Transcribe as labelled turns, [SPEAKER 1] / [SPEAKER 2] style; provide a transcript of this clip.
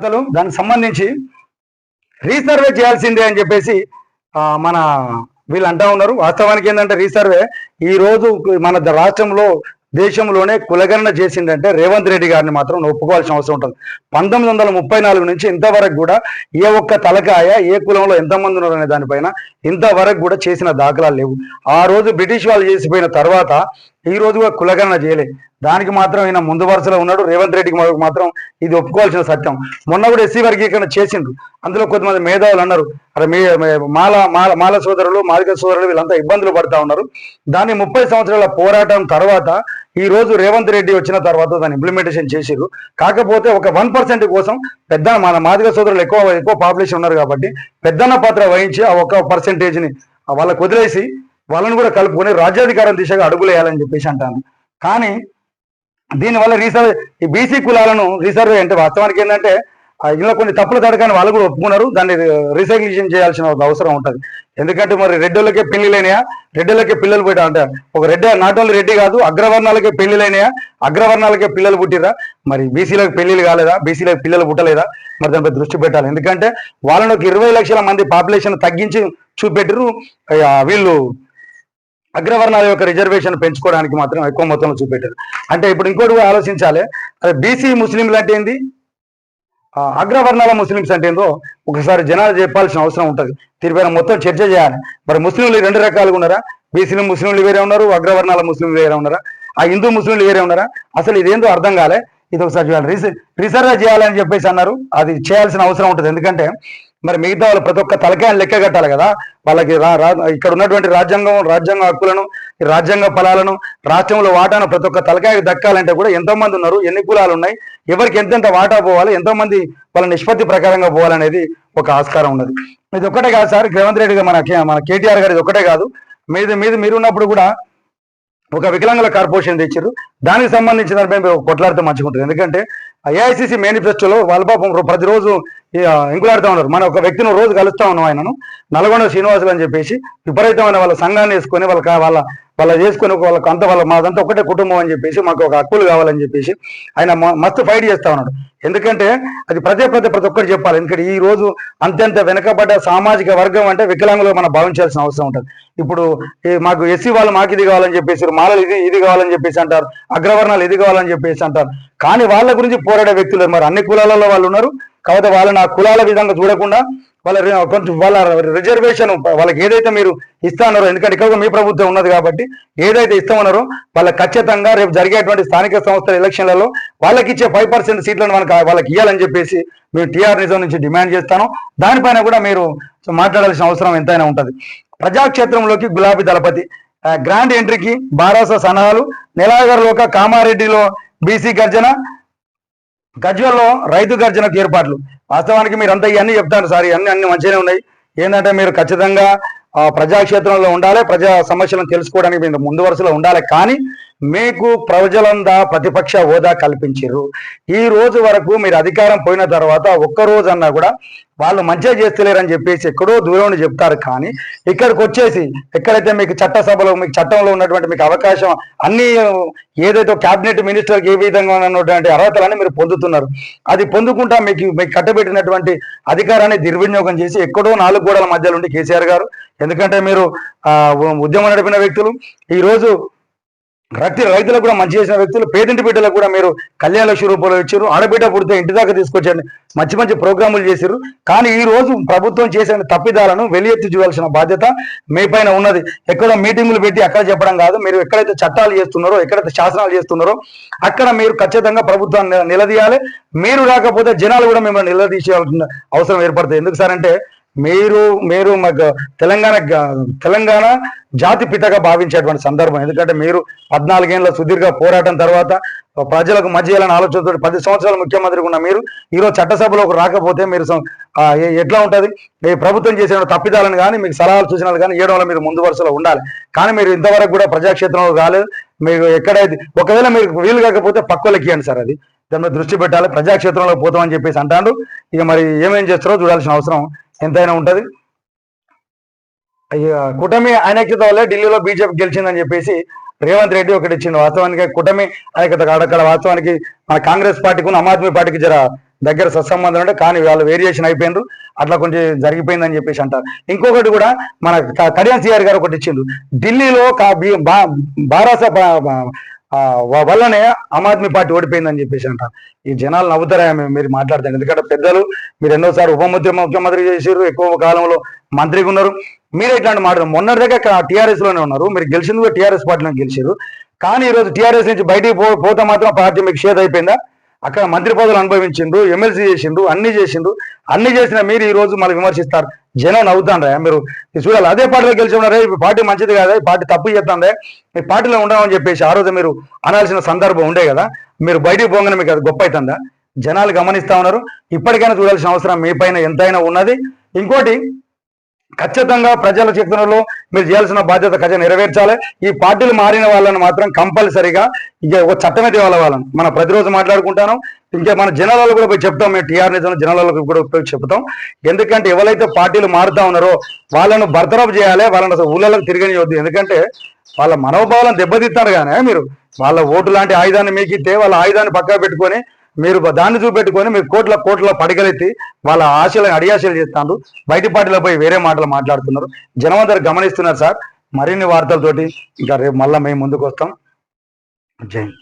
[SPEAKER 1] వార్తలు దానికి సంబంధించి రీసర్వే చేయాల్సిందే అని చెప్పేసి మన వీళ్ళు అంటా ఉన్నారు. వాస్తవానికి ఏంటంటే రీసర్వే ఈ రోజు మన రాష్ట్రంలో దేశంలోనే కులగణన చేసిందంటే రేవంత్ రెడ్డి గారిని మాత్రం ఒప్పుకోవాల్సిన అవసరం ఉంటుంది. పంతొమ్మిది వందల ముప్పై నాలుగు నుంచి ఇంతవరకు కూడా ఏ ఒక్క తలకాయ ఏ కులంలో ఎంతమంది ఉన్నారు అనే దానిపైన ఇంతవరకు కూడా చేసిన దాఖలాలు లేవు. ఆ రోజు బ్రిటిష్ వాళ్ళు చేసిపోయిన తర్వాత ఈ రోజు కూడా కులగణన చేయలే. దానికి మాత్రం ఈయన ముందు వరుసలో ఉన్నాడు. రేవంత్ రెడ్డికి మాత్రం ఇది ఒప్పుకోవాల్సిన సత్యం. మొన్న కూడా ఎస్సీ వర్గీకరణ చేసిండ్రు. అందులో కొంతమంది మేధావులు అన్నారు. అరే మీ మాల మాల మాల సోదరులు మాలిక సోదరులు వీళ్ళంతా ఇబ్బందులు పడతా ఉన్నారు. దాన్ని ముప్పై సంవత్సరాల పోరాటం తర్వాత ఈ రోజు రేవంత్ రెడ్డి వచ్చిన తర్వాత దాన్ని ఇంప్లిమెంటేషన్ చేసిరు కాకపోతే ఒక వన్ పర్సెంట్ కోసం పెద్ద మన మాదిక సోదరులు ఎక్కువ ఎక్కువ పాపులేషన్ ఉన్నారు కాబట్టి పెద్దన్న పాత్ర వహించి ఆ ఒక పర్సెంటేజ్ని వాళ్ళకు వదిలేసి వాళ్ళని కూడా కలుపుకొని రాజ్యాధికారం దిశగా అడుగులేయాలని చెప్పేసి అంటాను కానీ దీనివల్ల రీసర్వే ఈ బీసీ కులాలను రీసర్వే అంటే వాస్తవానికి ఏంటంటే ఇందులో కొన్ని తప్పులు తడకని వాళ్ళు కూడా ఒప్పుకున్నారు. దాన్ని రీసైక్లేషన్ చేయాల్సిన ఒక అవసరం ఉంటుంది. ఎందుకంటే మరి రెడ్డిలకే పెళ్ళిలైనయా రెడ్డిలకే పిల్లలు పుట్టా అంటే ఒక రెడ్డి నాట్ ఓన్లీ రెడ్డి కాదు అగ్రవర్ణాలకే పెళ్ళిలైనయా అగ్రవర్ణాలకే పిల్లలు పుట్టిరా మరి బీసీలకు పెళ్ళిలు కాలేదా? బీసీలకు పిల్లలు పుట్టలేదా? మరి దానిపై దృష్టి పెట్టాలి. ఎందుకంటే వాళ్ళని ఒక ఇరవై లక్షల మంది పాపులేషన్ తగ్గించి చూపెట్టరు వీళ్ళు అగ్రవర్ణాల యొక్క రిజర్వేషన్ పెంచుకోవడానికి మాత్రం ఎక్కువ మొత్తంలో చూపెట్టారు. అంటే ఇప్పుడు ఇంకోటి కూడా ఆలోచించాలి. అదే బీసీ ముస్లింలు అంటే ఏంది? అగ్రవర్ణాల ముస్లింస్ అంటే ఏందో? ఒకసారి జనాలు చెప్పాల్సిన అవసరం ఉంటుంది. దీనిపైన మొత్తం చర్చ చేయాలి. మరి ముస్లింలు రెండు రకాలుగా ఉన్నారా? బీసీలు ముస్లింలు వేరే ఉన్నారు అగ్రవర్ణాల ముస్లింలు వేరే ఉన్నారా. ఆ హిందూ ముస్లింలు వేరే ఉన్నారా? అసలు ఇదేందో అర్థం కాలే. ఇది ఒకసారి చూడాలి. రిసర్వ్ చేయాలని చెప్పేసి అన్నారు. అది చేయాల్సిన అవసరం ఉంటుంది. ఎందుకంటే మరి మిగతా వాళ్ళు ప్రతి ఒక్క తలకాయని లెక్క కట్టాలి కదా? వాళ్ళకి రా- రా- ఇక్కడ ఉన్నటువంటి రాజ్యాంగం రాజ్యాంగ హక్కులను రాజ్యాంగ ఫలాలను రాష్ట్రంలో వాటాను ప్రతి ఒక్క తలకాయకి దక్కాలంటే కూడా ఎంతోమంది ఉన్నారు ఎన్ని కులాలు ఉన్నాయి ఎవరికి ఎంతెంత వాటా పోవాలి ఎంతోమంది వాళ్ళ నిష్పత్తి ప్రకారంగా పోవాలనేది ఒక ఆస్కారం ఉన్నది. ఇది ఒక్కటే కాదు సార్ రేవంత్ రెడ్డి గారు మన మన కేటీఆర్ గారు ఇది ఒక్కటే కాదు. మీది మీద మీరు ఉన్నప్పుడు కూడా ఒక వికలాంగుల కార్పొరేషన్ తెచ్చారు దానికి సంబంధించిన దానిపై మేము కొట్లాడితే మంచిగా ఉంటుంది ఎందుకంటే ఐఐసిసి మేనిఫెస్టోలో వాళ్ళ పాపం ప్రతిరోజు ఈ, ఉన్నారు. మన ఒక వ్యక్తిని రోజు కలుస్తా ఉన్నాం ఆయనను. నల్గొండ శ్రీనివాసులు అని చెప్పేసి విపరీతమైన వాళ్ళ సంఘాన్ని వేసుకొని వాళ్ళ వాళ్ళ వాళ్ళ చేసుకొని ఒక వాళ్ళకి అంత వాళ్ళ మాదంతా ఒకటే కుటుంబం అని చెప్పేసి మాకు ఒక హక్కులు కావాలని చెప్పేసి ఆయన మస్తు ఫైట్ చేస్తా ఉన్నాడు. ఎందుకంటే అది ప్రతి ప్రతి ప్రతి ఒక్కరు చెప్పాలి. ఎందుకంటే ఈ రోజు అంత్యంత వెనకబడ్డ సామాజిక వర్గం అంటే వికలాంగులు మనం భావించాల్సిన అవసరం ఉంటుంది. ఇప్పుడు మాకు ఎస్సీ వాళ్ళు మాకు ఇది కావాలని చెప్పేసి మాలలు ఇది ఇది కావాలని చెప్పేసి అంటారు అగ్రవర్ణాలు ఇది కావాలని చెప్పేసి అంటారు. కానీ వాళ్ళ గురించి పోరాడే వ్యక్తులు మరి అన్ని కులాలలో వాళ్ళు ఉన్నారు. కాకపోతే వాళ్ళని ఆ కులాల విధంగా చూడకుండా వాళ్ళ కొంచెం వాళ్ళ రిజర్వేషన్ వాళ్ళకి ఏదైతే మీరు ఇస్తానారో ఎందుకంటే ఇక్కడ మీ ప్రభుత్వం ఉన్నది కాబట్టి ఏదైతే ఇస్తామన్నారో వాళ్ళకి ఖచ్చితంగా రేపు జరిగేటువంటి స్థానిక సంస్థల ఎలక్షన్లలో వాళ్ళకి ఇచ్చే ఫైవ్ పర్సెంట్ సీట్లను మనకు వాళ్ళకి ఇవ్వాలని చెప్పేసి మేము టీఆర్ నిజం నుంచి డిమాండ్ చేస్తాను. దానిపైన కూడా మీరు మాట్లాడాల్సిన అవసరం ఎంతైనా ఉంటుంది. ప్రజాక్షేత్రంలోకి గులాబీ దళపతి గ్రాండ్ ఎంట్రీకి బారాస సన్నాహాలు నెలాగర్లోక కామారెడ్డిలో బీసీ గర్జన గజ్వల్లో రైతు గర్జనకు ఏర్పాట్లు. వాస్తవానికి మీరు అంతా ఇవన్నీ చెప్తారు సార్. ఇవన్నీ అన్ని మంచిగానే ఉన్నాయి. ఏంటంటే మీరు ఖచ్చితంగా ప్రజాక్షేత్రంలో ఉండాలి. ప్రజా సమస్యలను తెలుసుకోవడానికి మీరు ముందు వరుసలో ఉండాలి. కానీ మీకు ప్రజలందా ప్రతిపక్ష హోదా కల్పించారు ఈ రోజు వరకు మీరు అధికారం పోయిన తర్వాత ఒక్క రోజు అన్నా కూడా వాళ్ళు మంచిగా చేస్తలేరని చెప్పేసి ఎక్కడో దూరం చెప్తారు. కానీ ఇక్కడికి వచ్చేసి ఎక్కడైతే మీకు చట్టసభలో మీకు చట్టంలో ఉన్నటువంటి మీకు అవకాశం అన్ని ఏదైతే క్యాబినెట్ మినిస్టర్కి ఏ విధంగా ఉన్నటువంటి అర్హతలన్నీ మీరు పొందుతున్నారు. అది పొందుకుంటా మీకు మీకు కట్టబెట్టినటువంటి అధికారాన్ని దుర్వినియోగం చేసి ఎక్కడో నాలుగు గోడల మధ్యలో ఉండి కేసీఆర్ గారు. ఎందుకంటే మీరు ఉద్యమం నడిపిన వ్యక్తులు. ఈరోజు ప్రతి రక్తి రైతులకు కూడా మంచి చేసిన వ్యక్తులు పేదింటి బిడ్డలకు కూడా మీరు కళ్యాణ లక్ష్మి రూపంలో ఇచ్చారు. ఆడబిడ్డ పుడితే ఇంటి దాకా తీసుకొచ్చారు. మంచి మంచి ప్రోగ్రాములు చేశారు. కానీ ఈ రోజు ప్రభుత్వం చేసిన తప్పిదాలను వెలియెత్తి చూడాల్సిన బాధ్యత మీ పైన ఉన్నది. ఎక్కడో మీటింగులు పెట్టి అక్కడ చెప్పడం కాదు. మీరు ఎక్కడైతే చట్టాలు చేస్తున్నారో ఎక్కడైతే శాసనాలు చేస్తున్నారో అక్కడ మీరు ఖచ్చితంగా ప్రభుత్వాన్ని నిలదీయాలి. మీరు రాకపోతే జనాలు కూడా మిమ్మల్ని నిలదీసే అవసరం ఏర్పడుతుంది. ఎందుకు సార్ అంటే మీరు మీరు మాకు తెలంగాణ తెలంగాణ జాతి పితగా భావించేటువంటి సందర్భం. ఎందుకంటే మీరు పద్నాలుగేళ్ళ సుదీర్ఘ పోరాటం తర్వాత ప్రజలకు మధ్య చేయాలని ఆలోచనతో పది సంవత్సరాలు ముఖ్యమంత్రి ఉన్న మీరు ఈరోజు చట్టసభలోకి రాకపోతే మీరు ఎట్లా ఉంటుంది? ఈ ప్రభుత్వం చేసిన తప్పిదాలను కానీ మీకు సలహాలు సూచనలు కానీ ఏడవల మీరు ముందు వరుసలో ఉండాలి. కానీ మీరు ఇంతవరకు కూడా ప్రజాక్షేత్రంలో కాలేదు మీకు ఎక్కడైతే ఒకవేళ మీరు వీలు కాకపోతే పక్కలకి ఇవ్వండి సార్ అది. దాని దృష్టి పెట్టాలి. ప్రజాక్షేత్రంలో పోతామని చెప్పేసి అంటాడు. ఇక మరి ఏమేం చేస్తారో చూడాల్సిన అవసరం ఎంతైనా ఉంటుంది. కూటమి ఐక్యత వల్లే ఢిల్లీలో బీజేపీ గెలిచిందని చెప్పేసి రేవంత్ రెడ్డి ఒకటి ఇచ్చింది వాస్తవానికి కూటమి ఐక్యత అక్కడ వాస్తవానికి మన కాంగ్రెస్ పార్టీకి ఆమ్ ఆద్మీ పార్టీకి జర దగ్గర సత్సంబంధం అంటే కానీ వాళ్ళు వేరియేషన్ అయిపోయిండ్రు. అట్లా కొంచెం జరిగిపోయిందని చెప్పేసి అంటారు. ఇంకొకటి కూడా మన క- కళ్యాణ్ సిఆర్ గారు ఒకటి ఇచ్చిండు. ఢిల్లీలో బారాస వల్లనే ఆమ్ ఆద్మీ పార్టీ ఓడిపోయిందని చెప్పేసి అంటారు ఈ జనాలు నవ్వుతారా మీరు మాట్లాడతారు. ఎందుకంటే పెద్దలు మీరు ఎన్నోసారి ఉప ముఖ్య ముఖ్యమంత్రి చేసారు ఎక్కువ కాలంలో మంత్రిగా ఉన్నారు. మీరు ఇట్లాంటి మాట మొన్నటి దగ్గర టీఆర్ఎస్లోనే ఉన్నారు. మీరు గెలిచింది కూడా టీఆర్ఎస్ పార్టీలో గెలిచారు కానీ ఈ రోజు టీఆర్ఎస్ నుంచి బయటికి పో పోతే మాత్రం పార్టీ మీకు షేద్ అయిపోయిందా? అక్కడ మంత్రి పదవులు అనుభవించిండు ఎమ్మెల్సీ చేసిండు అన్ని చేసిండు అన్ని చేసిన మీరు ఈ రోజు మళ్ళీ విమర్శిస్తారు. జనం నవ్వుతాండ్రా. మీరు చూడాలి. అదే పార్టీలో గెలిచి ఉన్నారే ఈ పార్టీ మంచిది కాదా? ఈ పార్టీ తప్పు చేస్తుందే. ఈ పార్టీలో ఉండమని చెప్పేసి ఆ రోజు మీరు అనాల్సిన సందర్భం ఉండే కదా. మీరు బయటికి పోగానే మీకు అది గొప్ప అవుతుందా జనాలు గమనిస్తా ఉన్నారు. ఇప్పటికైనా చూడాల్సిన అవసరం మీ పైన ఎంతైనా ఉన్నది. ఇంకోటి ఖచ్చితంగా ప్రజల చిత్రంలో మీరు చేయాల్సిన బాధ్యత ఖచ్చితంగా నెరవేర్చాలి. ఈ పార్టీలు మారిన వాళ్ళని మాత్రం కంపల్సరీగా ఇక ఒక చట్టమే తేవాలి వాళ్ళని. మనం ప్రతిరోజు మాట్లాడుకుంటాను. ఇంకా మన జనాలలో కూడా పోయి చెప్తాం. మేము టీఆర్ నిజం జనాలకు కూడా పోయి చెప్తాం. ఎందుకంటే ఎవరైతే పార్టీలు మారుతా ఉన్నారో వాళ్ళను బర్తరఫ్ చేయాలి. వాళ్ళని అసలు ఊళ్ళలోకి తిరగనియొద్దు. ఎందుకంటే వాళ్ళ మనోభావాలను దెబ్బతీస్తారు కానీ మీరు. వాళ్ళ ఓటు లాంటి ఆయుధాన్ని మీకు ఇస్తే వాళ్ళ ఆయుధాన్ని పక్కా పెట్టుకొని మీరు దాన్ని చూపెట్టుకొని మీరు కోట్ల కోట్ల పడగలెత్తి వాళ్ళ ఆశలు అడియాశలు చేస్తాను బయట పార్టీలో పోయి వేరే మాటలు మాట్లాడుతున్నారు. జనం అందరు గమనిస్తున్నారు సార్. మరిన్ని వార్తలతోటి ఇంకా రేపు మళ్ళీ మేము ముందుకు వస్తాం జై హింద్.